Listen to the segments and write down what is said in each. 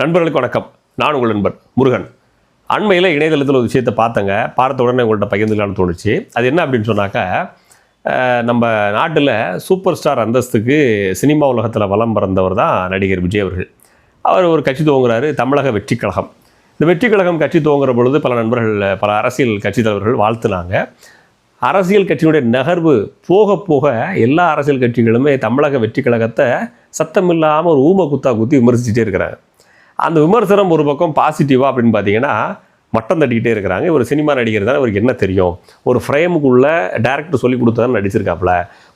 நண்பர்களுக்கு வணக்கம். நான் உங்கள் நண்பர் முருகன். அண்மையில் இணையதளத்தில் ஒரு விஷயத்தை பார்த்தங்க. பார்த்த உடனே உங்கள்கிட்ட பகிர்ந்துக்கலாம்னு தோணுச்சு. அது என்ன அப்படின்னு சொன்னாக்கா நம்ம நாட்டில் சூப்பர் ஸ்டார் அந்தஸ்துக்கு சினிமா உலகத்தில் வலம் பிறந்தவர் தான் நடிகர் விஜய் அவர்கள். அவர் ஒரு கட்சி துவங்குறாரு தமிழக வெற்றி கழகம். இந்த வெற்றி கழகம் கட்சி துவங்குற பொழுது பல நண்பர்கள் பல அரசியல் கட்சி தலைவர்கள் வாழ்த்துனாங்க. அரசியல் கட்சியினுடைய நகர்வு போக போக எல்லா அரசியல் கட்சிகளுமே தமிழக வெற்றி கழகத்தை சத்தமில்லாமல் ஒரு ஊம குத்தா குத்தி விமர்சிச்சுட்டே இருக்கிறாங்க. அந்த விமர்சனம் ஒரு பக்கம் பாசிட்டிவாக அப்படின்னு பார்த்தீங்கன்னா மட்டம் தட்டிக்கிட்டே இருக்கிறாங்க. ஒரு சினிமா நடிகர் தானே அவருக்கு என்ன தெரியும்? ஒரு ஃப்ரேமுக்குள்ளே டேரக்டர் சொல்லி கொடுத்தாரு நடிச்சிருக்காப்புல.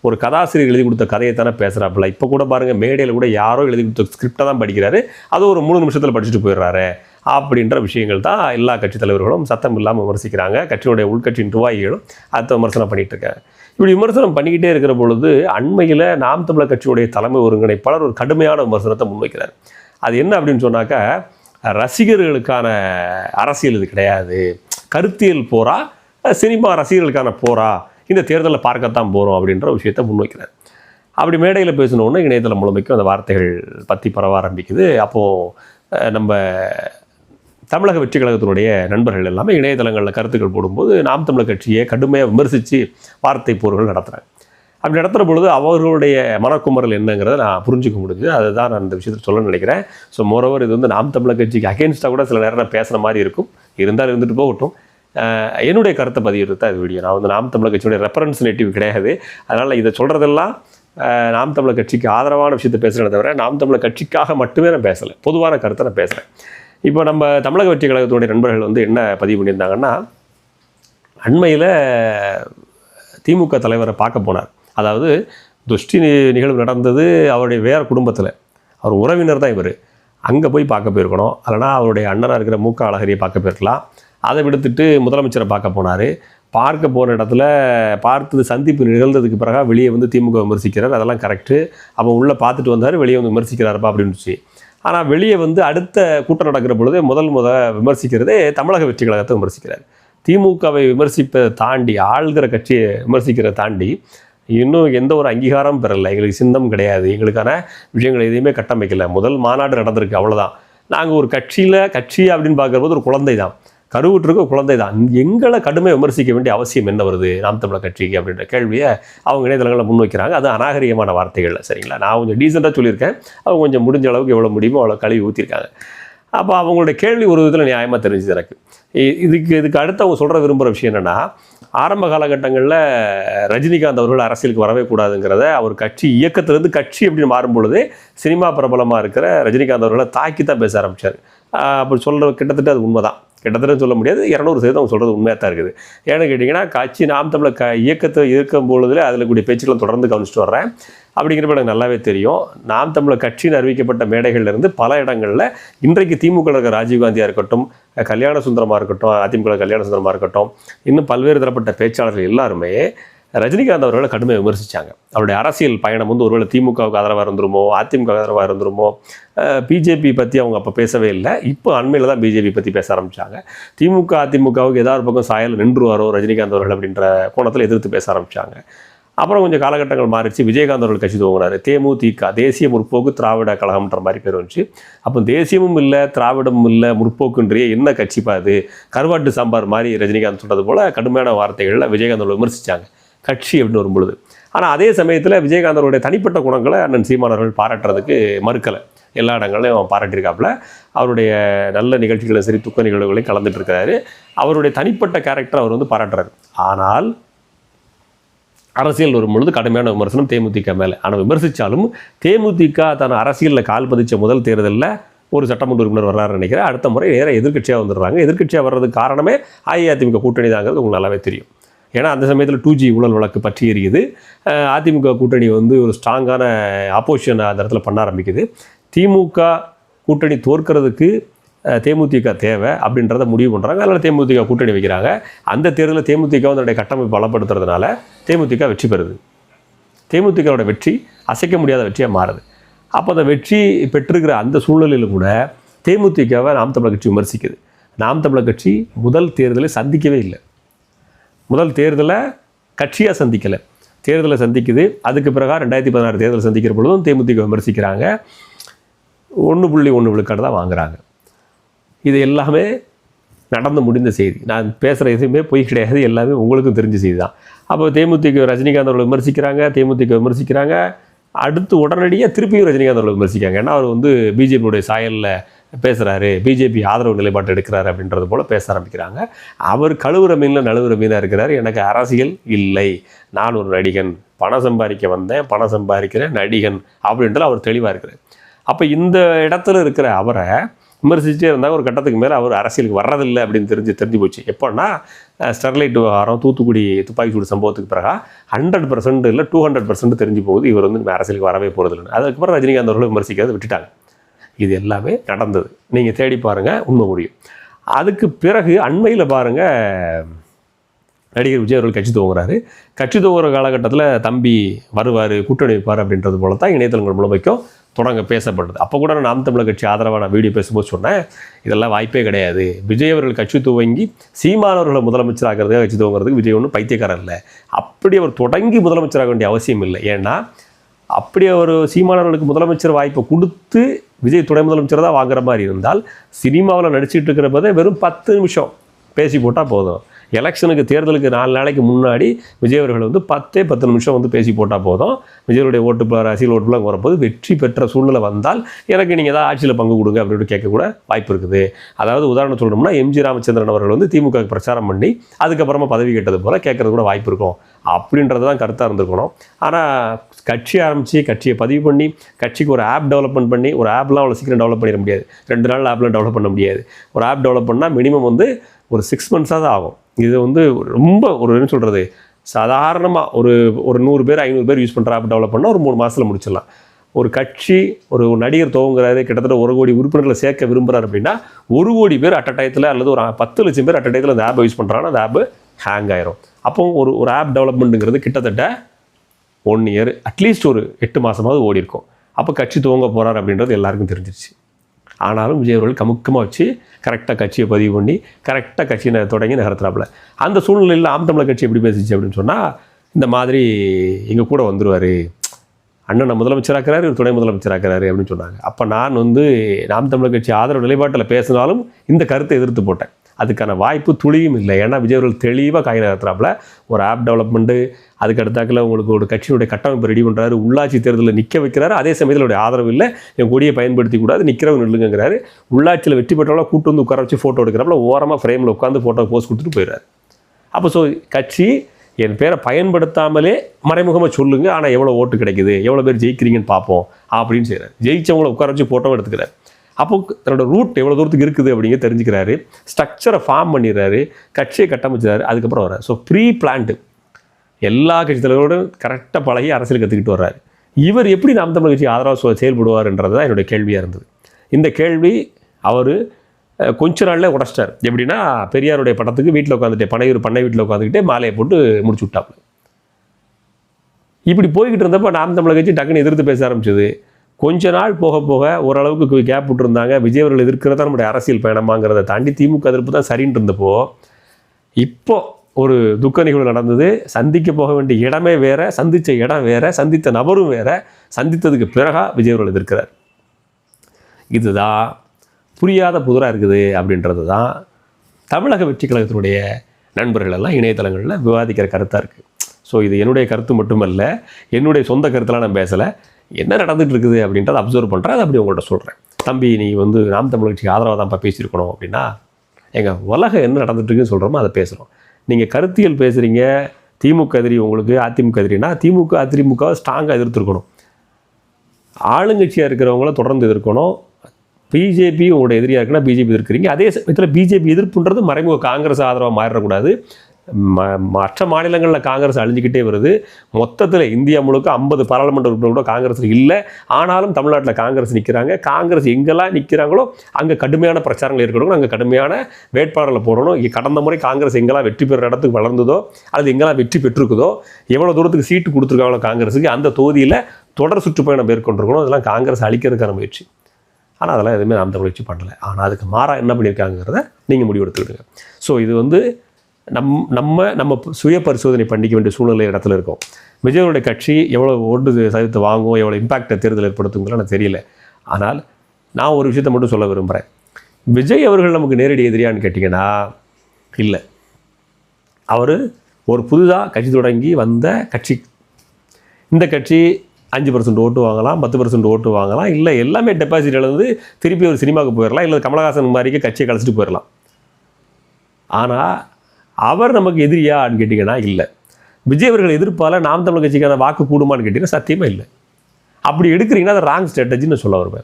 ஒரு கதாசிரியர் எழுதி கொடுத்த கதையை தானே பேசுகிறாப்புல இப்போ கூட பாருங்கள் மேடையில் கூட யாரோ எழுதி கொடுத்த ஸ்கிரிப்டை தான் படிக்கிறாரு. அது ஒரு மூணு நிமிஷத்தில் படிச்சுட்டு போயிடுறாரு. அப்படின்ற விஷயங்கள் தான் எல்லா கட்சி தலைவர்களும் சத்தம் இல்லாமல் விமர்சிக்கிறாங்க. கட்சியினுடைய உள்கட்சி நிர்வாகிகளும் அதை விமர்சனம் பண்ணிகிட்டு இருக்காங்க இப்படி விமர்சனம் பண்ணிக்கிட்டே இருக்கிற பொழுது அண்மையில் நாம் தமிழர் கட்சியுடைய தலைமை ஒருங்கிணைப்பாளர் ஒரு கடுமையான விமர்சனத்தை முன்வைக்கிறார். அது என்ன அப்படின்னு சொன்னாக்கா ரசிகர்களுக்கான அரசியல் இது கிடையாது. கருத்தியல் போரா சினிமா ரசிகர்களுக்கான போரா இந்த தேர்தலில் பார்க்கத்தான் போகிறோம் அப்படின்ற விஷயத்தை முன்வைக்கிறார். அப்படி மேடையில் பேசினோடனே இணையதளம் முழுமைக்கும் அந்த வார்த்தைகள் பற்றி பரவ ஆரம்பிக்குது. அப்போது நம்ம தமிழக வெற்றி கழகத்தினுடைய நண்பர்கள் எல்லாமே இணையதளங்களில் கருத்துக்கள் போடும்போது நாம் தமிழர் கட்சியை கடுமையாக விமர்சித்து வார்த்தை போர்கள் நடத்துகிறாங்க அப்படி நடத்துகிற பொழுது அவர்களுடைய மனக்குமரல் என்னங்கிறத நான் புரிஞ்சுக்க முடியுது அதுதான் நான் இந்த விஷயத்தில் சொல்ல நினைக்கிறேன். ஸோ மோரோவர் இது வந்து நாம் தமிழர் கட்சிக்கு அகேன்ஸ்டாக கூட சில நேரம் நான் பேசுகிற மாதிரி இருக்கும். இருந்தால் இருந்துட்டு போகட்டும். என்னுடைய கருத்தை பதிவிட்டு தான் இது வீடியோ. நான் வந்து நாம் தமிழர் கட்சியுடைய ரெப்ரன்ஸ்னேட்டிவ் கிடையாது. அதனால் இதை சொல்கிறதெல்லாம் நாம் தமிழர் கட்சிக்கு ஆதரவான விஷயத்தை பேசுகிறேன் தவிர நாம் தமிழர் கட்சிக்காக மட்டுமே நான் பேசலை. பொதுவான கருத்தை நான் பேசுகிறேன் இப்போ நம்ம தமிழக வெற்றி கழகத்தினுடைய நண்பர்கள் வந்து என்ன பதிவு பண்ணியிருந்தாங்கன்னா அண்மையில் திமுக தலைவரை பார்க்க போனார். அதாவது துஷ்டி நிகழ்வு நடந்தது அவருடைய வேறு குடும்பத்தில். அவர் உறவினர் தான் இவர். அங்கே போய் பார்க்க போயிருக்கணும். இல்லைனா அவருடைய அண்ணனாக இருக்கிற மூக்க அழகரியை பார்க்க போயிருக்கலாம். அதை விடுத்துட்டு முதலமைச்சரை பார்க்க போனார். பார்க்க போன இடத்துல பார்த்தது சந்திப்பு நிகழ்ந்ததுக்கு பிறகு வெளியே வந்து திமுக விமர்சிக்கிறார். அதெல்லாம் கரெக்டு அப்போ உள்ளே பார்த்துட்டு வந்தார் வெளியே வந்து விமர்சிக்கிறாருப்பா அப்படின்னு ஆனால் வெளியே வந்து அடுத்த கூட்டம் நடக்கிற பொழுதே முதல் முத விமர்சிக்கிறதே தமிழக வெற்றி கழகத்தை விமர்சிக்கிறார். திமுகவை விமர்சிப்பதை தாண்டி ஆள்கிற கட்சியை விமர்சிக்கிறதை தாண்டி இன்னும் எந்த ஒரு அங்கீகாரம் பெறலை. எங்களுக்கு சிந்தம் கிடையாது. எங்களுக்கான விஷயங்கள் எதையுமே கட்டமைக்கலை. முதல் மாநாடு நடந்திருக்கு. அவ்வளோதான் நாங்கள் ஒரு கட்சியில் கட்சி அப்படின்னு பார்க்குறபோது ஒரு குழந்தை தான் கருவுற்றிருக்க குழந்தை தான் எங்களை கடுமை விமர்சிக்க வேண்டிய அவசியம் என்ன வருது? நாம் தமிழர் கட்சிக்கு அப்படின்ற கேள்வியை அவங்க இணையதளங்களில் முன்வைக்கிறாங்க. அது அநாகரிகமான வார்த்தைகள் சரிங்களா? நான் கொஞ்சம் டீசெண்டாக சொல்லியிருக்கேன். அவங்க கொஞ்சம் முடிஞ்ச அளவுக்கு எவ்வளோ முடியுமோ அவ்வளோ கழுவி ஊற்றிருக்காங்க அப்போ அவங்களுடைய கேள்வி ஒரு விதத்தில் நியாயமாக தெரிஞ்சு எனக்கு. இ- இதுக்கு இதுக்கு அடுத்து அவங்க சொல்கிற விரும்புகிற விஷயம் என்னென்னா ஆரம்ப காலகட்டங்களில் ரஜினிகாந்த் அவர்கள் அரசியலுக்கு வரவே கூடாதுங்கிறத அவர் கட்சி இயக்கத்திலேருந்து கட்சி அப்படின்னு மாறும்பொழுது சினிமா பிரபலமாக இருக்கிற ரஜினிகாந்த் அவர்களை தாக்கி தான் பேச ஆரம்பித்தார் அப்படி சொல்கிற கிட்டத்தட்ட அது உண்மைதான். கிட்டத்தட்ட சொல்ல முடியாது. இரநூறு சதவீதம் அவங்க சொல்கிறது உண்மையாக தான் இருக்குது. ஏன்னு கேட்டிங்கன்னா கட்சி நாம் தமிழர் க இயக்கத்தை இருக்கும் பொழுதுல அதில் கூடிய பேச்சுக்களை தொடர்ந்து கவனிச்சுட்டு வர்றேன். அப்படிங்கிறப்ப எனக்கு நல்லாவே தெரியும். நாம் தமிழர் கட்சின்னு அறிவிக்கப்பட்ட மேடைகள்ல இருந்து பல இடங்களில் இன்றைக்கு திமுக இருக்கிற ராஜீவ்காந்தியாக இருக்கட்டும் கல்யாண சுந்தரமாக இருக்கட்டும் அதிமுக கல்யாண சுந்தரமாக இருக்கட்டும் இன்னும் பல்வேறு தரப்பட்ட பேச்சாளர்கள் எல்லாருமே ரஜினிகாந்த் அவர்களை கடுமையாக விமர்சித்தாங்க அவருடைய அரசியல் பயணம் வந்து ஒருவேளை திமுகவுக்கு ஆதரவாக இருந்துருமோ அதிமுக ஆதரவாக இருந்துருமோ பிஜேபி பற்றி அவங்க அப்போ பேசவே இல்லை. இப்போ அண்மையில் தான் பிஜேபி பற்றி பேச ஆரம்பித்தாங்க திமுக அதிமுகவுக்கு ஏதாவது பக்கம் சாயல் நின்றுவாரோ ரஜினிகாந்த் அவர்கள் அப்படின்ற கோணத்தில் எதிர்த்து பேச ஆரம்பித்தாங்க அப்புறம் கொஞ்சம் காலகட்டங்கள் மாறிச்சு விஜயகாந்த் அவர்கள் கட்சி துவங்கினார். தேமுதிக தேசிய முற்போக்கு திராவிட கழகம்ன்ற மாதிரி பேர் வந்துச்சு. அப்போ தேசியமும் இல்லை திராவிடமும் இல்லை முற்போக்குன்றிய என்ன கட்சிப்பா அது? கருவாட்டு சாம்பார் மாதிரி ரஜினிகாந்த் சொல்கிறது போல் கடுமையான வார்த்தைகளில் விஜயகாந்த் அவர்கள் விமர்சித்தாங்க கட்சி அப்படின்னு வரும்பொழுது. ஆனால் அதே சமயத்தில் விஜயகாந்தருடைய தனிப்பட்ட குணங்களை அண்ணன் சீமானவர்கள் பாராட்டுறதுக்கு மறுக்கலை. எல்லா இடங்களையும் பாராட்டியிருக்காப்புல. அவருடைய நல்ல நிகழ்ச்சிகளும் சரி துக்க நிகழ்வுகளையும் கலந்துட்டு இருக்கிறாரு அவருடைய தனிப்பட்ட கேரக்டர் அவர் வந்து பாராட்டுறாரு. ஆனால் அரசியல் வரும்பொழுது கடுமையான விமர்சனம் தேமுதிக மேலே. ஆனால் விமர்சித்தாலும் தேமுதிக தன் அரசியலில் கால் பதிச்ச முதல் தேர்தலில் ஒரு சட்டமன்ற உறுப்பினர் வர்றாரு நினைக்கிறேன். அடுத்த முறை நேராக எதிர்க்கட்சியாக வந்துடுறாங்க. எதிர்க்கட்சியாக வர்றதுக்கு காரணமே அஇஅதிமுக கூட்டணி தாங்கிறது உங்களுக்கு நல்லாவே தெரியும். ஏன்னா அந்த சமயத்தில் டூ ஜி ஊழல் வழக்கு பற்றி எரியுது அதிமுக கூட்டணி வந்து ஒரு ஸ்ட்ராங்கான ஆப்போசிஷன் அந்த இடத்துல பண்ண ஆரம்பிக்குது. திமுக கூட்டணி தோற்கிறதுக்கு தேமுதிக தேவை அப்படின்றத முடிவு பண்ணுறாங்க அதனால் தேமுதிக கூட்டணி வைக்கிறாங்க. அந்த தேர்தலில் தேமுதிக அதனுடைய கட்டமைப்பு பலப்படுத்துறதுனால தேமுதிக வெற்றி பெறுது. தேமுதிகவோட வெற்றி அசைக்க முடியாத வெற்றியாக மாறுது. அப்போ அந்த வெற்றி பெற்றிருக்கிற அந்த சூழ்நிலையில் கூட தேமுதிகவை நாம் தமிழர் கட்சி விமர்சிக்குது. நாம் தமிழர் கட்சி முதல் தேர்தலை சந்திக்கவே இல்லை. முதல் தேர்தலை கட்சியாக சந்திக்கலை. தேர்தலை சந்திக்குது. அதுக்கு பிறகு ரெண்டாயிரத்தி பதினாறு தேர்தலை சந்திக்கிற பொழுதும் தேமுதிக விமர்சிக்கிறாங்க. ஒன்று புள்ளி ஒன்று விழுக்காடு தான் வாங்குறாங்க. இது எல்லாமே நடந்து முடிந்த செய்தி. நான் பேசுகிற எதுவுமே பொய் கிடையாது. எல்லாமே உங்களுக்கும் தெரிஞ்ச செய்தி தான். அப்போ தேமுதிக ரஜினிகாந்த் அவர்களை விமர்சிக்கிறாங்க தேமுதிக விமர்சிக்கிறாங்க. அடுத்து உடனடியாக திருப்பியும் ரஜினிகாந்த் அவர்களை விமர்சிக்காங்க ஏன்னா அவர் வந்து பிஜேபியுடைய சாயலில் பேசுகிறாரு பிஜேபி ஆதரவு நிலைப்பாட்டு எடுக்கிறாரு அப்படின்றது போல் பேச ஆரம்பிக்கிறாங்க. அவர் கழுவுற மீனில் நழுவுற மீனாக இருக்கிறார். எனக்கு அரசியல் இல்லை. நான் ஒரு நடிகன். பணம் சம்பாதிக்க வந்தேன். பணம் சம்பாதிக்கிறேன். நடிகன் அப்படின்றது அவர் தெளிவாக இருக்கிறார். அப்போ இந்த இடத்துல இருக்கிற அவரை விமர்சிச்சே இருந்தால் ஒரு கட்டத்துக்கு மேலே அவர் அரசியலுக்கு வர்றதில்லை அப்படின்னு தெரிஞ்சு தெரிஞ்சு போச்சு. எப்போன்னா ஸ்டெர்லைட் விவகாரம் தூத்துக்குடி துப்பாக்கி சூடு சம்பவத்துக்கு பிறகு ஹண்ட்ரட் பர்சன்ட் இல்லை டூ ஹண்ட்ரட் பர்சன்ட் தெரிஞ்சு போகுது. இவர் வந்து இனிமே அரசியலுக்கு வரவே போகிறதில்லை அதுக்கப்புறம் ரஜினிகாந்த் அவர்களை விமர்சிக்கிறத விட்டுட்டாங்க. இது எல்லாமே நடந்தது. நீங்கள் தேடி பாருங்கள் உண்மை முடியும் அதுக்கு பிறகு அண்மையில் பாருங்கள் நடிகர் விஜய் அவர்கள் கட்சி துவங்குறாரு. கட்சி துவங்குற காலகட்டத்தில் தம்பி வருவார் கூட்டணி வைப்பார் அப்படின்றது போல தான் இணையதளங்கள் முழுமைக்கும் தொடங்க பேசப்படுது. அப்போ கூட நான் நாம் தமிழர் கட்சி ஆதரவாக நான் வீடியோ பேசும்போது சொன்னேன் இதெல்லாம் வாய்ப்பே கிடையாது. விஜய் அவர்கள் கட்சி துவங்கி சீமானவர்களை முதலமைச்சராகிறதுக்காக கட்சி துவங்குறதுக்கு விஜய் ஒன்றும் பைத்தியக்காரர் இல்லை. அப்படி அவர் தொடங்கி முதலமைச்சராக வேண்டிய அவசியம் இல்லை. ஏன்னா அப்படி அவர் சீமானவர்களுக்கு முதலமைச்சர் வாய்ப்பை கொடுத்து விஜய் துணை முதலமைச்சர் தான் வாங்குற மாதிரி இருந்தால் சினிமாவில் நடிச்சிட்டு இருக்கிற போதே வெறும் பத்து நிமிஷம் பேசி போட்டால் போதும். எலெக்ஷனுக்கு தேர்தலுக்கு நாலு நாளைக்கு முன்னாடி விஜய் அவர்கள் வந்து பத்தே பத்து நிமிஷம் வந்து பேசி போட்டால் போதும். விஜயனுடைய ஓட்டு அரசியல் ஓட்டுலாம் வரப்போது வெற்றி பெற்ற சூழ்நிலை வந்தால் எனக்கு நீங்கள் ஏதாவது ஆட்சியில் பங்கு கொடுங்க அப்படின்னு கேட்கக்கூட வாய்ப்பு இருக்குது. அதாவது உதாரணம் சொல்லணும்னா எம்ஜி ராமச்சந்திரன் அவர்கள் வந்து திமுக பிரச்சாரம் பண்ணி அதுக்கப்புறமா பதவி கேட்டது போல் கேட்கறது கூட வாய்ப்பு இருக்கும். அப்படின்றது தான் கருத்தாக இருந்திருக்கணும். ஆனால் கட்சி ஆரம்பித்து கட்சியை பதிவு பண்ணி கட்சிக்கு ஒரு ஆப் டெவலப்மெண்ட் பண்ணி ஒரு ஆப்லாம் அவ்வளோ சீக்கிரம் டெவலப் பண்ணிட முடியாது. ரெண்டு நாள் ஆப்லாம் டெவலப் பண்ண முடியாது. ஒரு ஆப் டெவலப் பண்ணால் மினிமம் வந்து ஒரு சிக்ஸ் மந்த்ஸாக தான் ஆகும். இது வந்து ரொம்ப ஒரு என்ன சொல்கிறது சாதாரணமாக ஒரு ஒரு நூறு பேர் ஐநூறு பேர் யூஸ் பண்ணுற ஆப் டெவலப் பண்ணால் ஒரு மூணு மாதத்தில் முடிச்சிடலாம். ஒரு கட்சி ஒரு நடிகர் துவங்குறாரு கிட்டத்தட்ட ஒரு கோடி உறுப்பினர்களை சேர்க்க விரும்புகிறார் அப்படின்னா ஒரு கோடி பேர் அட் டயத்தில் அல்லது ஒரு பத்து லட்சம் பேர் அட் டயத்தில் அந்த ஆப்பை யூஸ் பண்ணுறாங்கன்னா அந்த ஆப்பு ஹேங் ஆயிரும். அப்போ ஒரு ஒரு ஆப் டெவலப்மெண்ட்டுங்கிறது கிட்டத்தட்ட ஒன் இயர் அட்லீஸ்ட் ஒரு எட்டு மாதமாவது ஓடி இருக்கும் அப்போ கட்சி துவங்க போகிறார் அப்படின்றது எல்லாருக்கும் தெரிஞ்சிருச்சு. ஆனாலும் விஜய் அவர்கள் கமுக்கமாக வச்சு கரெக்டாக கட்சியை பதிவு பண்ணி கரெக்டாக கட்சியை தொடங்கி நகர்த்துறாப்புல. அந்த சூழ்நிலையில் ஆம் தமிழர் கட்சி எப்படி பேசிச்சு அப்படின்னு சொன்னால் இந்த மாதிரி எங்கள் கூட வந்துடுவார் அண்ணனை முதலமைச்சராக்கிறாரு இவர் துணை முதலமைச்சராக்கிறாரு அப்படின்னு சொன்னாங்க. அப்போ நான் வந்து நாம் தமிழர் கட்சி ஆதரவு நிலைப்பாட்டில் பேசினாலும் இந்த கருத்தை எதிர்த்து போட்டேன். அதுக்கான வாய்ப்பு துளியும் இல்லை. ஏன்னா விஜய் அவர்கள் தெளிவாக காய் நகர்த்துறாப்புல. ஒரு ஆப் டெவலப்மெண்ட்டு அதுக்கு அடுத்தாக்கில் உங்களுக்கு ஒரு கட்சியினுடைய கட்டமைப்பு ரெடி பண்ணுறாரு உள்ளாட்சி தேர்தலில் நிற்க வைக்கிறாரு. அதே சமயத்தில் அவருடைய ஆதரவு இல்லை. என் கொடியை பயன்படுத்தி கூடாது நிற்கிறவங்க நில்லுங்கிறாரு உள்ளாட்சியில் வெற்றி பெற்றவங்களா கூட்டு வந்து உட்கார வச்சு ஃபோட்டோ எடுக்கிறப்பல ஓரமாக ஃப்ரேமில் உட்காந்து ஃபோட்டோ போஸ்ட் கொடுத்துட்டு போயிடுறாரு. அப்போ ஸோ கட்சி என் பேரை பயன்படுத்தாமலே மறைமுகமாக சொல்லுங்க. ஆனால் எவ்வளோ ஓட்டு கிடைக்குது? எவ்வளோ பேர் ஜெயிக்கிறீங்கன்னு பார்ப்போம். அப்படின்னு செய்கிறார் ஜெயிச்சவங்கள உட்கார வச்சு ஃபோட்டோ எடுத்துக்கிறார். அப்போ தன்னோட ரூட் எவ்வளோ தூரத்துக்கு இருக்குது அப்படிங்க தெரிஞ்சுக்கிறாரு. ஸ்ட்ரக்சரை ஃபார்ம் பண்ணிடுறாரு. கட்சியை கட்டமைச்சாரு. அதுக்கப்புறம் வர்றாரு. ஸோ ப்ரீ பிளான்ட்டு எல்லா கட்சி தலைவரோடும் கரெக்டாக பழகி அரசியல் கற்றுக்கிட்டு வர்றாரு. இவர் எப்படி நாம் தமிழ் கட்சி ஆதரவாக செயல்படுவார்ன்றது தான் என்னுடைய கேள்வியாக இருந்தது. இந்த கேள்வி அவர் கொஞ்ச நாளில் உடச்சிட்டார். எப்படின்னா பெரியாருடைய படத்துக்கு வீட்டில் உட்காந்துட்டே பனையூர் பண்ணை வீட்டில் உட்காந்துக்கிட்டே மாலையை போட்டு முடிச்சு விட்டாப்புல இப்படி போய்கிட்டு இருந்தப்போ நாம் தமிழக கட்சி டக்குன்னு எதிர்த்து பேச ஆரம்பிச்சது. கொஞ்ச நாள் போக போக ஓரளவுக்கு கேப் விட்டுருந்தாங்க. விஜய் அவர்கள் எதிர்க்கிறதா நம்முடைய அரசியல் பயணமாங்கிறத தாண்டி திமுக எதிர்ப்பு தான் சரின்னு இருந்தப்போ இப்போ ஒரு துக்க நிகழ்வு நடந்தது சந்திக்க போக வேண்டிய இடமே வேற சந்தித்த இடம் வேற சந்தித்த நபரும் வேற சந்தித்ததுக்கு பிறகா விஜய் அவர்கள் எதிர்க்கிறார். இதுதான் புரியாத புதிராக இருக்குது அப்படின்றது தான் தமிழக வெற்றி கழகத்தினுடைய நண்பர்கள் எல்லாம் இணையதளங்களில் விவாதிக்கிற கருத்தாக இருக்குது ஸோ இது என்னுடைய கருத்து மட்டுமல்ல என்னுடைய சொந்த கருத்தெல்லாம் நான் பேசலை. என்ன நடந்துகிட்டு இருக்குது அப்படின்றத அப்சர்வ் பண்ணுறேன் அதை அப்படி உங்கள்கிட்ட சொல்கிறேன் தம்பி நீ வந்து நாம் தமிழ் கட்சிக்கு ஆதரவாக தான்ப்பா பேசியிருக்கணும் அப்படின்னா எங்கள் உலகம் என்ன நடந்துட்டு இருக்குன்னு சொல்கிறோமோ அதை பேசுகிறோம் நீங்கள் கருத்தியல் பேசுகிறீங்க திமுக எதிரி உங்களுக்கு அதிமுக எதிரினா திமுக அதிமுக ஸ்ட்ராங்காக எதிர்த்துருக்கணும். ஆளுங்கட்சியாக இருக்கிறவங்கள தொடர்ந்து எதிர்க்கணும். பிஜேபி உங்களோட எதிரியாக இருக்குன்னா பிஜேபி எதிர்க்கிறீங்க. அதே சமயத்தில் பிஜேபி எதிர்ப்புன்றது மறைமுக காங்கிரஸ் ஆதரவாக மாறிடக்கூடாது. மற்ற மாநிலங்களில் காங்கிரஸ் அழிஞ்சிக்கிட்டே வருது. மொத்தத்தில் இந்தியா முழுக்க ஐம்பது பாராளுமன்ற உறுப்பினர் கூட காங்கிரஸில் இல்லை. ஆனாலும் தமிழ்நாட்டில் காங்கிரஸ் நிற்கிறாங்க காங்கிரஸ் எங்கெல்லாம் நிற்கிறாங்களோ அங்கே கடுமையான பிரச்சாரங்கள் இருக்கணும் அங்கே கடுமையான வேட்பாளர்களை போடணும். இங்கே கடந்த முறை காங்கிரஸ் எங்கெல்லாம் வெற்றி பெறுற இடத்துக்கு வளர்ந்ததோ அல்லது எங்கெல்லாம் வெற்றி பெற்றிருக்குதோ எவ்வளோ தூரத்துக்கு சீட்டு கொடுத்துருக்காங்களோ காங்கிரஸுக்கு அந்த தொகுதியில் தொடர் சுற்றுப்பயணம் மேற்கொண்டிருக்கணும். அதெல்லாம் காங்கிரஸ் அழிக்கிறதுக்கான முயற்சி. ஆனால் அதெல்லாம் எதுவுமே அந்த முயற்சி பண்ணலை. ஆனால் அதுக்கு மாறாக என்ன பண்ணியிருக்காங்கிறத நீங்கள் முடிவெடுத்துக்கிடுங்க. ஸோ இது வந்து நம் நம்ம நம்ம சுய பரிசோதனை பண்ணிக்க வேண்டிய சூழ்நிலை இடத்துல இருக்கோம். விஜயனுடைய கட்சி எவ்வளோ ஓட்டு சதவீதத்தை வாங்கும் எவ்வளோ இம்பாக்டை தேர்தல் ஏற்படுத்துங்களோ எனக்கு தெரியல. ஆனால் நான் ஒரு விஷயத்தை மட்டும் சொல்ல விரும்புகிறேன் விஜய் அவர்கள் நமக்கு நேரடி எதிரியான்னு கேட்டிங்கன்னா இல்லை. அவர் ஒரு புதுதாக கட்சி தொடங்கி வந்த கட்சி. இந்த கட்சி அஞ்சு பர்சன்ட் ஓட்டு வாங்கலாம் பத்து பர்சன்ட் ஓட்டு வாங்கலாம் இல்லை எல்லாமே டெபாசிட் இழந்து திருப்பி ஒரு சினிமாவுக்கு போயிடலாம் இல்லை கமலஹாசன் மாதிரிக்கு கட்சியை கழிச்சிட்டு போயிடலாம் ஆனால் அவர் நமக்கு எதிரியான்னு கேட்டிங்கன்னா இல்லை. விஜய் அவர்கள் எதிர்ப்பால் நாம் தமிழ் கட்சிக்கான வாக்கு கூடுமான்னு கேட்டிங்கன்னா சத்தியமாக இல்லை. அப்படி எடுக்கிறீங்கன்னா அது ராங் ஸ்ட்ராட்டஜின்னு சொல்ல வருவேன்.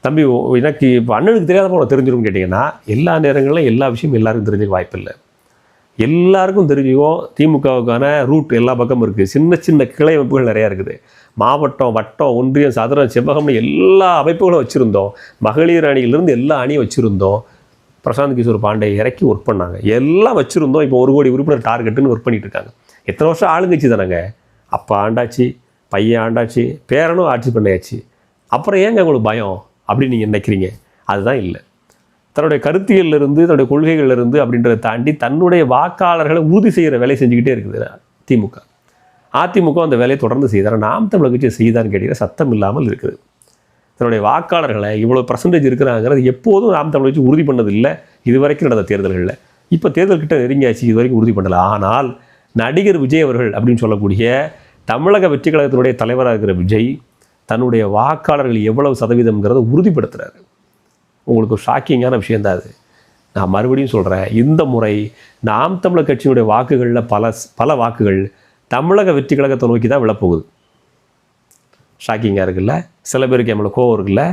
தம்பி ஓ- எனக்கு இப்போ அண்ணனுக்கு தெரியாத போல தெரிஞ்சிரும்னு கேட்டிங்கன்னா எல்லா நேரங்களிலும் எல்லா விஷயமும் எல்லாருக்கும் தெரிஞ்சுக்க வாய்ப்பில்லை எல்லாருக்கும் தெரிஞ்சுக்கும் திமுகவுக்கான ரூட் எல்லா பக்கமும் இருக்குது சின்ன சின்ன கிளை அமைப்புகள் நிறையா இருக்குது. மாவட்டம் வட்டம் ஒன்றியம் சதுரம் செவ்வகம்னு எல்லா அமைப்புகளும் வச்சுருந்தோம். மகளிர் அணியிலிருந்து எல்லா அணியும் வச்சுருந்தோம். பிரசாந்த் கிஷோர் பாண்டே இறக்கி ஒர்க் பண்ணாங்க. எல்லாம் வச்சுருந்தோம். இப்போ ஒரு கோடி உறுப்பினர் டார்கெட்டுன்னு ஒர்க் பண்ணிட்டு இருக்காங்க. எத்தனை வருஷம் ஆளுங்கட்சி தானேங்க? அப்பா ஆண்டாச்சு பையன் ஆண்டாச்சு பேரனும் ஆட்சி பண்ணியாச்சு. அப்புறம் ஏங்க உங்களுக்கு பயம்? அப்படின்னு நீங்கள் நினைக்கிறீங்க. அதுதான் இல்லை. தன்னுடைய கருத்தியலிருந்து தன்னுடைய கொள்கைகளிலிருந்து அப்படின்றத தாண்டி தன்னுடைய வாக்காளர்களை உறுதி செய்கிற வேலையை செஞ்சுக்கிட்டே இருக்குது திமுக. அதிமுக அந்த வேலையை தொடர்ந்து செய்தார். நாம் தமிழக கட்சி செய்தான்னு கேட்டீங்கன்னா சத்தம் இல்லாமல் இருக்குது. தன்னுடைய வாக்காளர்களை இவ்வளோ பர்சன்டேஜ் இருக்கிறாங்கிறது எப்போதும் நாம் தமிழ் வச்சு உறுதி பண்ணதில்லை. இது வரைக்கும் நடந்த தேர்தல்களில். இப்போ தேர்தல் கிட்ட நெருங்கியாச்சு இது வரைக்கும் உறுதி பண்ணலை. ஆனால் நடிகர் விஜய் அவர்கள் அப்படின்னு சொல்லக்கூடிய தமிழக வெற்றி கழகத்தினுடைய தலைவராக இருக்கிற விஜய் தன்னுடைய வாக்காளர்கள் எவ்வளவு சதவீதம்ங்கிறத உறுதிப்படுத்துகிறாரு உங்களுக்கு ஒரு ஷாக்கிங்கான விஷயந்தான் அது. நான் மறுபடியும் சொல்கிறேன் இந்த முறை நாம் தமிழர் கட்சியினுடைய வாக்குகளில் பல பல வாக்குகள் தமிழக வெற்றி கழகத்தை நோக்கி தான் விழப்போகுது. ஷாக்கிங்காக இருக்குல்ல. சில பேருக்கு நம்மளை கோவம் இருக்குல்ல.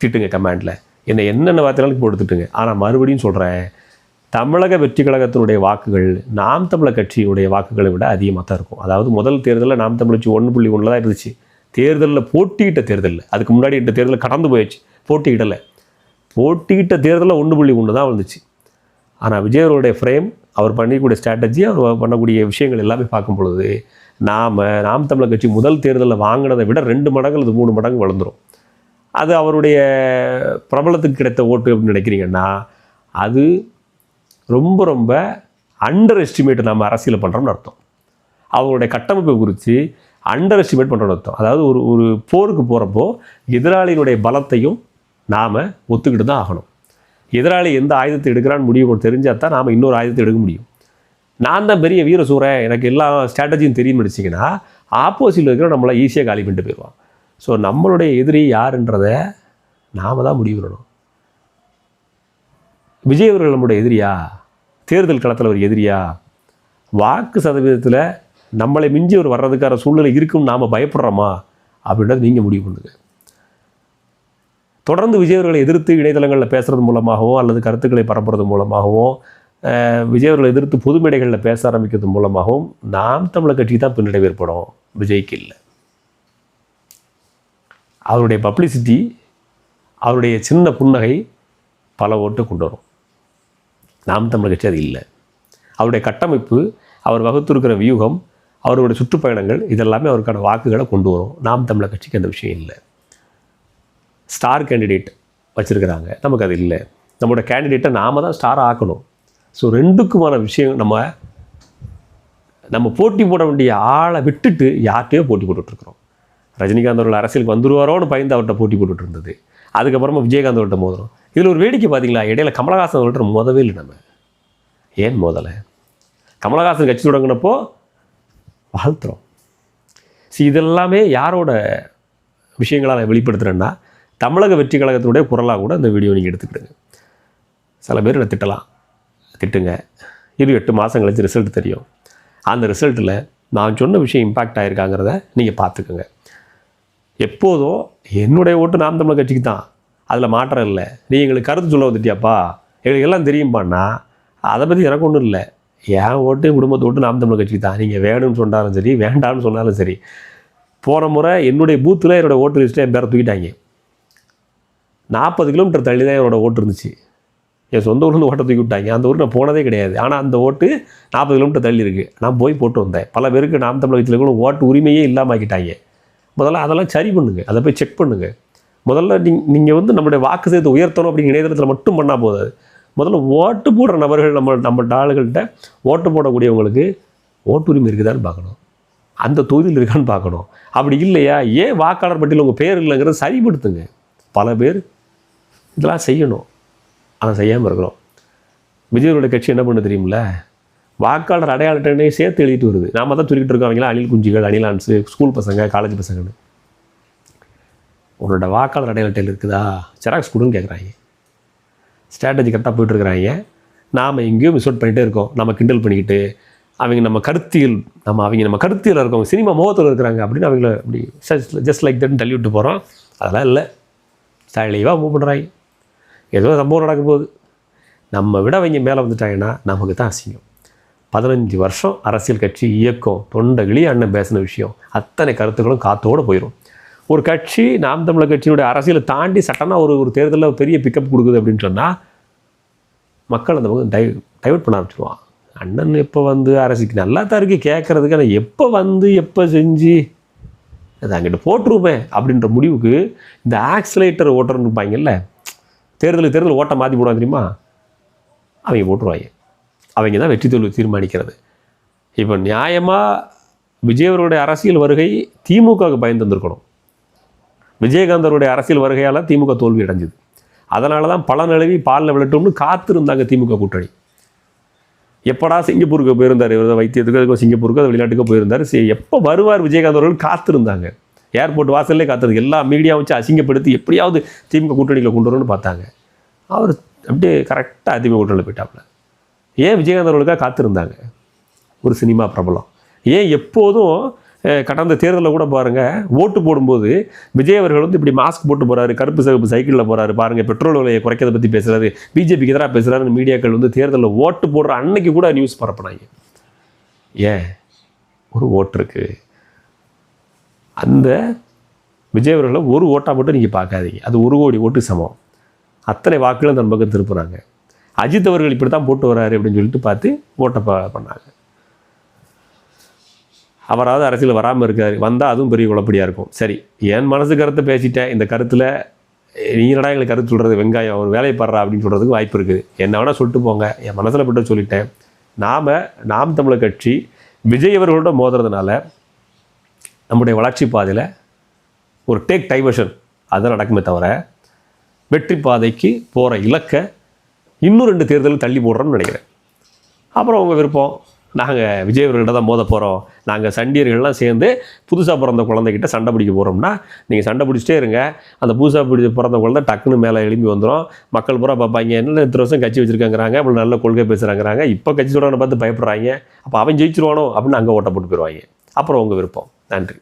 திட்டுங்க கமாண்டில் என்னை என்னென்ன வார்த்தைகளும் போட்டு திட்டுங்க. ஆனால் மறுபடியும் சொல்கிறேன் தமிழக வெற்றி கழகத்தினுடைய வாக்குகள் நாம் தமிழர் கட்சியினுடைய வாக்குகளை விட அதிகமாக தான் இருக்கும். அதாவது முதல் தேர்தலில் நாம் தமிழ் கட்சி ஒன்று புள்ளி ஒன்றில் தான் இருந்துச்சு. தேர்தலில் போட்டியிட்ட தேர்தலில் அதுக்கு முன்னாடி இந்த தேர்தலில் கடந்து போயிடுச்சு போட்டியிடலை. போட்டியிட்ட தேர்தலில் ஒன்று புள்ளி ஒன்று தான் வந்துச்சு ஆனால் விஜய் அவருடைய ஃப்ரேம் அவர் பண்ணிக்கூடிய ஸ்ட்ராட்டஜி அவர் பண்ணக்கூடிய விஷயங்கள் எல்லாமே பார்க்கும் பொழுது நாம் நாம் தமிழர் கட்சி முதல் தேர்தலில் வாங்கினதை விட ரெண்டு மடங்கு அல்லது மூணு மடங்கு வளர்ந்துடும் அது அவருடைய பிரபலத்துக்கு கிடைத்த ஓட்டு அப்படின்னு நினைக்கிறீங்கன்னா அது ரொம்ப ரொம்ப அண்டர் எஸ்டிமேட் நம்ம அரசியல் பண்ணுறோம்னு அர்த்தம். அவங்களுடைய கட்டமைப்பை குறித்து அண்டர் எஸ்டிமேட் பண்ணுறோம்னு அர்த்தம். அதாவது ஒரு ஒரு போருக்கு போகிறப்போ எதிராளியினுடைய பலத்தையும் நாம் ஒத்துக்கிட்டு தான் ஆகணும். எதிராளி எந்த ஆயுதத்தை எடுக்கிறான்னு முடிவு தெரிஞ்சால் தான் நாம் இன்னொரு ஆயுதத்தை எடுக்க முடியும். நான் தான் பெரிய வீர சூறேன் எனக்கு எல்லா ஸ்ட்ராட்டஜியும் தெரியும் நினச்சிங்கன்னா ஆப்போசிட்டில் இருக்கிற நம்மளை ஈஸியாக காலி பண்ணிட்டு போயிடுவான் ஸோ நம்மளுடைய எதிரி யாருன்றத நாம் தான் முடிவு பண்ணணும். விஜய் அவர்கள் நம்மளுடைய எதிரியா? தேர்தல் களத்தில் ஒரு எதிரியா? வாக்கு சதவீதத்தில் நம்மளை மிஞ்சி ஒரு வர்றதுக்கான சூழ்நிலை இருக்கும்னு நாம் பயப்படுறோமா? அப்படின்றத நீங்கள் முடிவு பண்ணுங்க. தொடர்ந்து விஜய் அவர்களை எதிர்த்து இணையதளங்களில் பேசுகிறது மூலமாகவோ அல்லது கருத்துக்களை பரப்புறது மூலமாகவோ விஜய் அவர்களை எதிர்த்து பொது மேடைகளில் பேச ஆரம்பிக்கிறது மூலமாகவும் நாம் தமிழர் கட்சி தான் பின்னடைவு ஏற்படும் விஜய்க்கு இல்லை. அவருடைய பப்ளிசிட்டி அவருடைய சின்ன புன்னகை பல ஓட்டு கொண்டு வரும். நாம் தமிழர் கட்சி அது இல்லை. அவருடைய கட்டமைப்பு அவர் வகுத்திருக்கிற வியூகம் அவருடைய சுற்றுப்பயணங்கள் இதெல்லாமே அவருக்கான வாக்குகளை கொண்டு வரும். நாம் தமிழர் கட்சிக்கு அந்த விஷயம் இல்லை. ஸ்டார் கேண்டிடேட் வச்சுருக்கிறாங்க. நமக்கு அது இல்லை. நம்மளோட கேண்டிடேட்டை நாம தான் ஸ்டாராக ஆக்கணும். ஸோ ரெண்டுக்குமான விஷயம் நம்ம நம்ம போட்டி போட வேண்டிய ஆளை விட்டுட்டு யார்கிட்டயோ போட்டி போட்டுட்ருக்குறோம். ரஜினிகாந்த் அவர்கள் அரசியலுக்கு வந்துருவாரோன்னு பயந்து அவர்கிட்ட போட்டி போட்டுட்டு இருந்தது அதுக்கப்புறமா விஜயகாந்த் அவர்கிட்ட மோதுறோம் இதில் ஒரு வேடிக்கை பார்த்தீங்களா? இடையில கமலஹாசன் அவர்கிட்ட மோதவே இல்லை நம்ம. ஏன் மோதலை? கமலஹாசன் கட்சி தொடங்கினப்போ வாழ்த்துறோம். ஸோ இதெல்லாமே யாரோட விஷயங்களால் நான் வெளிப்படுத்துகிறேன்னா தமிழக வெற்றி கழகத்தினுடைய குரலாக கூட இந்த வீடியோ நீங்கள் எடுத்துக்கிடுங்க. சில பேர் நான் திட்டலாம். திட்டுங்க. இரு எட்டு மாதம் கழிச்சு ரிசல்ட் தெரியும். அந்த ரிசல்ட்டில் நான் சொன்ன விஷயம் இம்பாக்ட் ஆகிருக்காங்கிறத நீங்கள் பார்த்துக்குங்க. எப்போதும் என்னுடைய ஓட்டு நாம் தமிழ் கட்சிக்கு தான். அதில் மாற்றம் இல்லை. நீ எங்களுக்கு கருத்து சொல்ல வந்துட்டியாப்பா? எங்களுக்கு எல்லாம் தெரியும்பான்னா அதை பற்றி எனக்கு ஒன்றும் இல்லை. என் ஓட்டு குடும்பத்தை ஓட்டு நாம் தமிழ் கட்சிக்கு தான். நீங்கள் வேணும்னு சொன்னாலும் சரி வேண்டாம்னு சொன்னாலும் சரி. போன முறை என்னுடைய பூத்தில் என்னோடய ஓட்டு லிஸ்ட்டில் என் பேரை தூக்கிட்டாங்க. நாற்பது கிலோமீட்டர் தள்ளி தான் என்னோடய ஓட்டு இருந்துச்சு. என் சொந்த ஊர்லேருந்து ஓட்டை தூக்கி விட்டாங்க. அந்த ஊர் நான் போனதே கிடையாது. ஆனால் அந்த ஓட்டு நாற்பது கிலோமீட்டர் தள்ளி இருக்குது நான் போய் போட்டு வந்தேன். பல பேருக்கு நாம் தமிழகத்தில் கூட ஓட்டு உரிமையே இல்லாமல் ஆக்கிட்டாங்க. முதல்ல அதெல்லாம் சரி பண்ணுங்க. அதை போய் செக் பண்ணுங்கள் முதல்ல நீ நீங்கள் வந்து நம்மளுடைய வாக்கு சேர்த்து உயர்த்தணும் அப்படிங்கிற இணையதளத்தில் மட்டும் பண்ணால் போதாது. முதல்ல ஓட்டு போடுற நபர்கள் நம்ம நம்ம ஆளுகள்கிட்ட ஓட்டு போடக்கூடியவங்களுக்கு ஓட்டு உரிமை இருக்குதான்னு பார்க்கணும். அந்த தொகுதியில் இருக்கான்னு பார்க்கணும். அப்படி இல்லையா? ஏன் வாக்காளர் பட்டியலில் உங்கள் பேர் இல்லைங்கிறத சரிப்படுத்துங்க. பல பேர் இதெல்லாம் செய்யணும். அதை செய்யாமல் இருக்கிறோம். விஜயனுடைய கட்சி என்ன பண்ண தெரியுமில்ல? வாக்காளர் அடையாள அட்டையை சேர்த்து எழுதிட்டு வருது. நாம தான் சொல்லிட்டு இருக்கோம் அவங்களாம் அணில் குஞ்சுகள் அணிலான்ஸு ஸ்கூல் பசங்க காலேஜ் பசங்கன்னு. உன்னோட வாக்காளர் அடையாள அட்டையில் இருக்குதா? ஜெராக்ஸ் கொடுன்னு கேட்குறாங்க ஸ்ட்ராட்டஜி கரெக்டாக போயிட்டுருக்குறாங்க நாம் எங்கேயோ மிஸ் அவுட் பண்ணிகிட்டே இருக்கோம். நம்ம கிண்டல் பண்ணிக்கிட்டு அவங்க நம்ம கருத்தியல் நம்ம அவங்க நம்ம கருத்தியில் இருக்கோம் சினிமா முகத்தில் இருக்கிறாங்க அப்படின்னு அவங்கள அப்படி ஜஸ்ட் லைக் தட்னு தள்ளி விட்டு போகிறோம் அதெல்லாம் இல்லை. ஸ்டைலிவாக மூவ் பண்ணுறாங்க ஏதோ சம்பவம் நடக்க போகுது. நம்ம விட அவங்க மேலே வந்துட்டாங்கன்னா நமக்கு தான் அசிங்கம். பதினஞ்சு வருஷம் அரசியல் கட்சி இயக்கம் தொண்டகிளி அண்ணன் பேசின விஷயம் அத்தனை கருத்துக்களும் காத்தோடு போயிடும் ஒரு கட்சி நாம் தமிழர் கட்சியினுடைய அரசியலை தாண்டி சட்டனாக ஒரு ஒரு தேர்தலில் பெரிய பிக்கப் கொடுக்குது அப்படின்னு சொன்னால் மக்கள் அந்த பக்கம் டை டைவெர்ட் பண்ண ஆரம்பிச்சிடுவான் அண்ணன் எப்போ வந்து அரசுக்கு நல்லா தான் இருக்குது கேட்குறதுக்கு ஆனால் எப்போ வந்து எப்போ செஞ்சு அது அங்கிட்ட போட்டுருவேன் அப்படின்ற முடிவுக்கு இந்த ஆக்சிலேட்டர் ஓட்டுறன்னு இருப்பாங்கல்ல தேர்தலுக்கு தேர்தல் ஓட்ட மாற்றி போடுவாங்க தெரியுமா? அவங்க போட்டுருவாங்க. அவங்க தான் வெற்றி தோல்வி தீர்மானிக்கிறது. இப்போ நியாயமாக விஜயவருடைய அரசியல் வருகை திமுகவுக்கு பயந்து வந்திருக்கணும் விஜயகாந்தருடைய அரசியல் வருகையால் திமுக தோல்வி அடைஞ்சுது. அதனால தான் பல நிலவி பாலில் விளட்டும்னு காத்திருந்தாங்க திமுக கூட்டணி. எப்படா சிங்கப்பூருக்கு போயிருந்தார்? இவர் வைத்தியத்துக்கு அதுக்கு சிங்கப்பூருக்கு அது வெளிநாட்டுக்கு போயிருந்தார். சரி எப்போ வருவார் விஜயகாந்த் அவர்கள்? காத்திருந்தாங்க. ஏர்போர்ட் வாசல்லே காத்தது எல்லா மீடியா வச்சு அசிங்கப்படுத்தி எப்படியாவது திமுக கூட்டணியில் கொண்டு வரணும்னு பார்த்தாங்க. அவர் அப்படியே கரெக்டாக திமுக கூட்டணியில் போயிட்டாப்புல ஏன் விஜயகாந்த் அவர்களுக்காக காத்திருந்தாங்க? ஒரு சினிமா பிரபலம். ஏன் எப்போதும் கடந்த தேர்தலில் கூட பாருங்கள் ஓட்டு போடும்போது விஜய் அவர்கள் வந்து இப்படி மாஸ்க் போட்டு போகிறாரு கருப்பு சிவப்பு சைக்கிளில் போகிறாரு பாருங்கள் பெட்ரோல் விலையை குறைக்கிறத பற்றி பேசுகிறாரு பிஜேபிக்கு எதிராக பேசுகிறாருன்னு மீடியாக்கள் வந்து தேர்தலில் ஓட்டு போடுற அன்னைக்கு கூட நியூஸ் பரப்புனாங்க. ஏன்? ஒரு ஓட்டு இருக்குது அந்த விஜய் அவர்களை ஒரு ஓட்டாக மட்டும் நீங்கள் பார்க்காதீங்க. அது ஒரு கோடி ஓட்டு சமம். அத்தனை வாக்குகளும் தன் பக்கம் திருப்புறாங்க. அஜித் அவர்கள் இப்படி தான் போட்டு வராரு அப்படின்னு சொல்லிட்டு பார்த்து ஓட்டை பண்ணாங்க. அவராவது அரசியல் வராமல் இருக்கார். வந்தால் அதுவும் பெரிய குழப்படியாக இருக்கும். சரி என் மனசு கருத்தை பேசிட்டேன். இந்த கருத்தில் நீங்களடா என்னடா எங்களுக்கு கருத்து சொல்கிறது வெங்காயம் ஒரு வேலையை பாடுறா அப்படின்னு சொல்கிறதுக்கு வாய்ப்பு இருக்குது. என்ன வேணால் சொல்லிட்டு போங்க. என் மனசில் பட்டு சொல்லிட்டேன். நாம் நாம் தமிழர் கட்சி விஜய் அவர்களோட மோதுறதுனால நம்முடைய வளர்ச்சி பாதையில் ஒரு டேக் டைவர்ஷன் அது நடக்குமே தவிர வெற்றி பாதைக்கு போகிற இலக்கை இன்னும் ரெண்டு தேர்தல் தள்ளி போடுறோம்னு நினைக்கிறேன். அப்புறம் உங்கள் விருப்பம். நாங்கள் விஜயவர்கிட்ட தான் மோத போகிறோம் நாங்கள் சண்டியர்கள்லாம் சேர்ந்து புதுசாக பிறந்த குழந்தைகிட்ட சண்டை பிடிக்க போகிறோம்னா நீங்கள் சண்டை பிடிச்சிட்டே இருங்க. அந்த புதுசாக பிடிச்ச பிறந்த குழந்தை டக்குன்னு மேலே எழும்பி வந்துடும் மக்கள் பூரா பார்ப்பாங்க என்ன இத்தனை வருஷம் கட்சி வச்சுருக்காங்கிறாங்க? அப்படி நல்ல கொள்கை பேசுகிறாங்கிறாங்க இப்போ கட்சி சொல்கிறவனை பார்த்து பயப்படுறாங்க. அப்போ அவன் ஜெயிச்சிருவானோ? அப்படின்னு அங்கே ஓட்ட போட்டு போயிடுவாங்க அப்புறம் உங்கள் விருப்பம். நன்றி